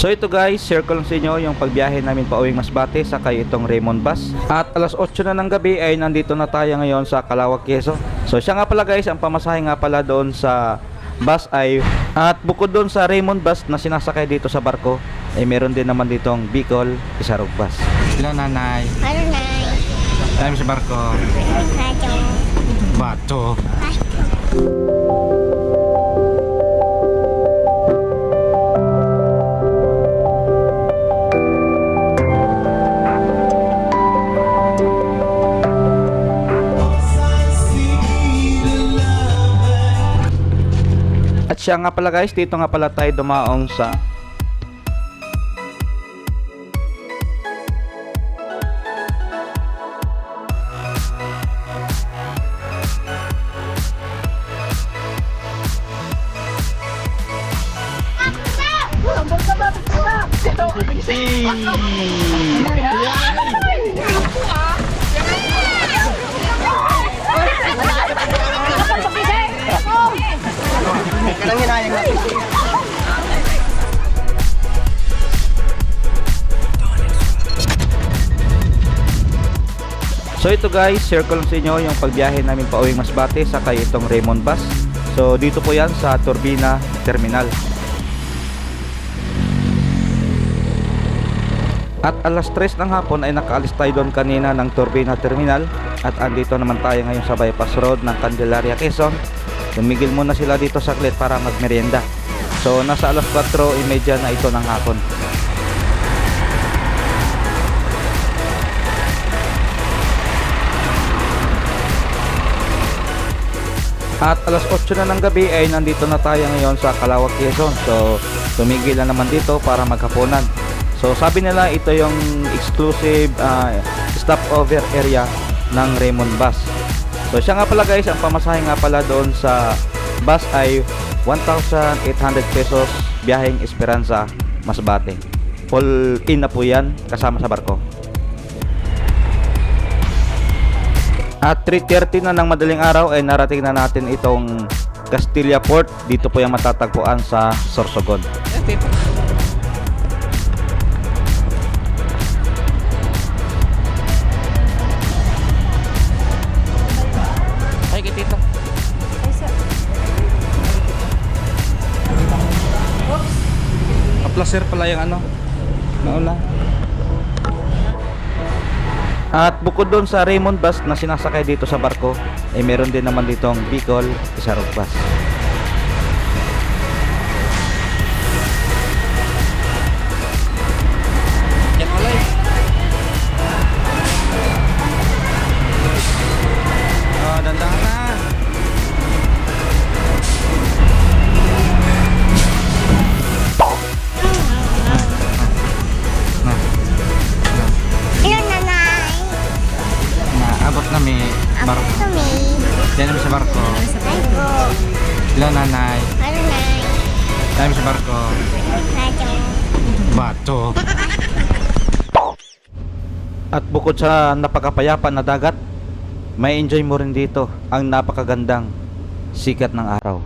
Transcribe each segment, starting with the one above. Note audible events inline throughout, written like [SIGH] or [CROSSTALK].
So ito guys, share ko lang sa inyo yung pagbiyahe namin pa uwing Masbate sa kay itong Raymond Bus. At alas 8 na ng gabi ay nandito na tayo ngayon sa Calawag, Quezon. So siya nga pala guys, ang pamasahe nga pala doon sa bus ay at bukod doon sa Raymond Bus na sinasakay dito sa barko ay meron din naman ditong Bicol Isarog Bus. Hello nanay. Ano na? Tayo sa barko. Radyo. Bato. At siya nga pala guys, dito nga pala tayo dumaong sa So ito guys, share ko lang sa inyo yung pagbiyahe namin pa uwing Masbate sa kay itong Raymond Bus. So dito po yan sa Turbina Terminal. At alas 3 ng hapon ay nakaalis tayo doon kanina ng Turbina Terminal at andito naman tayo ngayon sa Bypass Road ng Candelaria, Quezon. Tumigil muna sila dito saglit para magmerienda. So nasa alas 4.30 na ito ng hapon. At alas 8 na ng gabi ay nandito na tayo ngayon sa Calawag, Quezon. So tumigil na naman dito para maghapunan. So sabi nila ito yung exclusive uh, stopover area ng Raymond Bus. So siya nga pala guys, ang pamasahe nga pala doon sa bus ay 1,800 pesos biyaheng Esperanza, Masbate. Full in na po yan kasama sa barko. At 3.30 na ng madaling araw ay narating na natin itong Castilla Port. Dito po yung matatagpuan sa Sorsogon. Ay, Placer pala yung ano. Nauna. At bukod doon sa Raymond Bus na sinasakay dito sa barko, ay meron din naman ditong Bicol Isarog Bus. May Ako barko. me. Diyan namin sa barko. Hello nanay. Ano na? Tayo sa barko. Radyo. Bato. At bukod sa napakapayapa na dagat, may enjoy mo rin dito ang napakagandang sikat ng araw.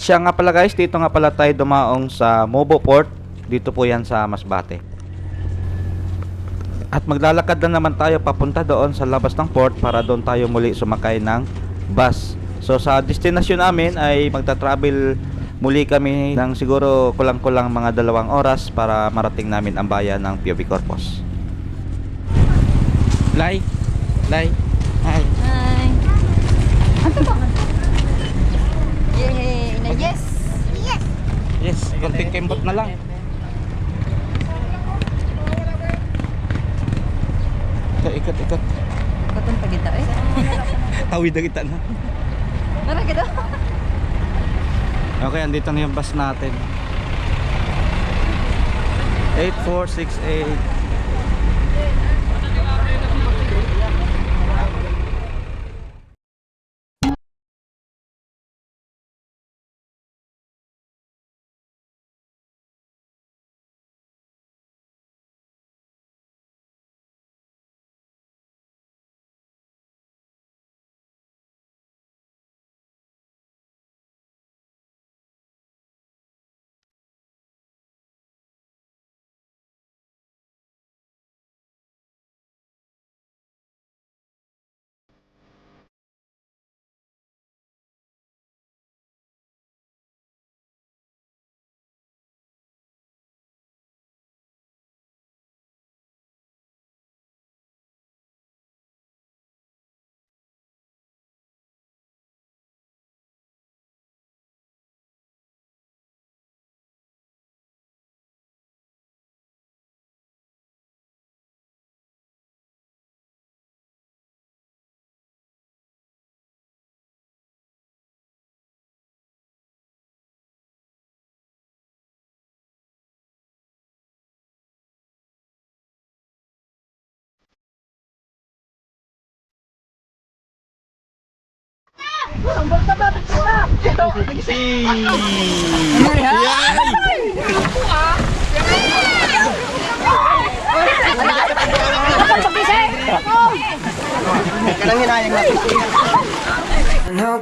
At siya nga pala guys, dito nga pala tayo dumaong sa Mobo Port. Dito po yan sa Masbate. At maglalakad na naman tayo papunta doon sa labas ng port para doon tayo muli sumakay ng bus. So sa destination namin ay magta-travel muli kami ng siguro kulang-kulang mga dalawang oras para marating namin ang bayan ng POV Corpus. Lai. Lai. Na lang. Ikot, ikot. Katong pagita eh. [LAUGHS] Awid na kita na. Mara kita. Okay, andito na yung bus natin. 8468 No.